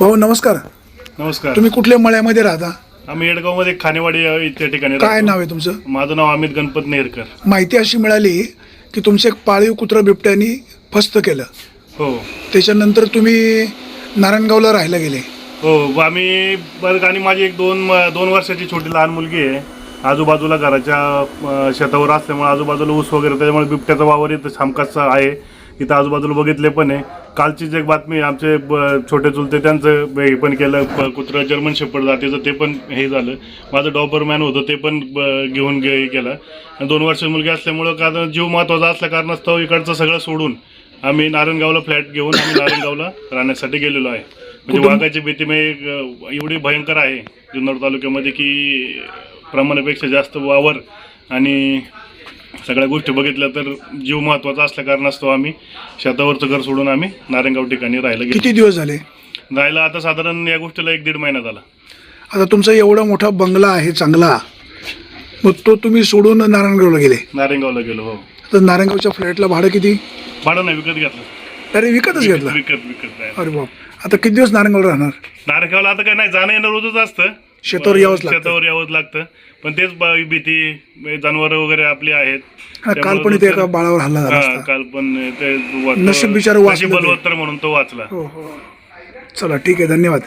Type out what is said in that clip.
भाऊ नमस्कार. नमस्कार. तुम्ही कुठल्या मळ्यामध्ये राहता? आम्ही येडगावमध्ये खानेवाडी या इथे ठिकाणी काय राहतो. नाव आहे तुमचं? माझं नाव अमित गणपत नेरकर. माहिती अशी मिळाली की तुमचं एक पाळीव कुत्रा बिबट्यानी फस्त केलं. हो. त्याच्यानंतर तुम्ही नारायणगावला राहायला गेले. हो आम्ही बरं आणि माझी एक दोन दोन वर्षाची छोटी लहान मुलगी आहे. आजूबाजूला घराच्या अं, शेतावर असल्यामुळे आजूबाजूला ऊस वगैरे त्याच्यामुळे बिबट्याचा वावर इथं हमखास आहे. इथं आजूबाजूला बघितले पण आहे. कालचीच एक बातमी आमचे ब- छोटे चुलते त्यांचं हे पण केलं कुत्रं जर्मन शेपर्ड जातीचं ते पण हे झालं. माझं डॉबरमॅन होतं ते पण घेऊन गे केलं. आणि दोन वर्ष मुलगी असल्यामुळं कारण जीव महत्त्वाचा असल्या कारणास्तव इकडचं सगळं सोडून आम्ही नारायणगावला फ्लॅट घेऊन आम्ही नारायणगावला राहण्यासाठी गेलेलो आहे. म्हणजे वाघाची भीती म्हणजे अं, एवढी भयंकर आहे जुन्नर तालुक्यामध्ये की प्रमाणापेक्षा जास्त वावर आणि सगळ्या गोष्टी बघितल्या तर जीव महत्त्वाचा असल्या कारणास्तव आम्ही. शेतावरचं घर सोडून आम्ही नारायणगाव ठिकाणी राहायला गेलो. किती दिवस झाले? राहायला आता साधारण या गोष्टीला एक दीड महिना झाला. आता तुमचा एवढा मोठा बंगला आहे चांगला मग तो तुम्ही सोडून नारायणगावला गेले. नारायणगावला गेलो हो. तर नारायणगावच्या फ्लॅटला भाडं किती? भाडं नाही विकत घेतलं. अरे विकतच घेतला. विकत विकत नाही. अरे बाप. आता किती दिवस नारायणगावला राहणार? नारायणगावला आता काय नाही जाणं येणं रोजच असतं. शेतावर यावंच लागतं. शेतावर यावंच लागतं. पण तेच ब- भीती जनावर वगैरे आपली आहेत. हा, काल त्यामुळं पण इथे एका बाळावर हल्ला झाला हा, असता. काल पण ते नशीब बिचारं वाचलं नशीब. बलवत्तर म्हणून तो वाचला. हो हो. चला ठीक आहे धन्यवाद.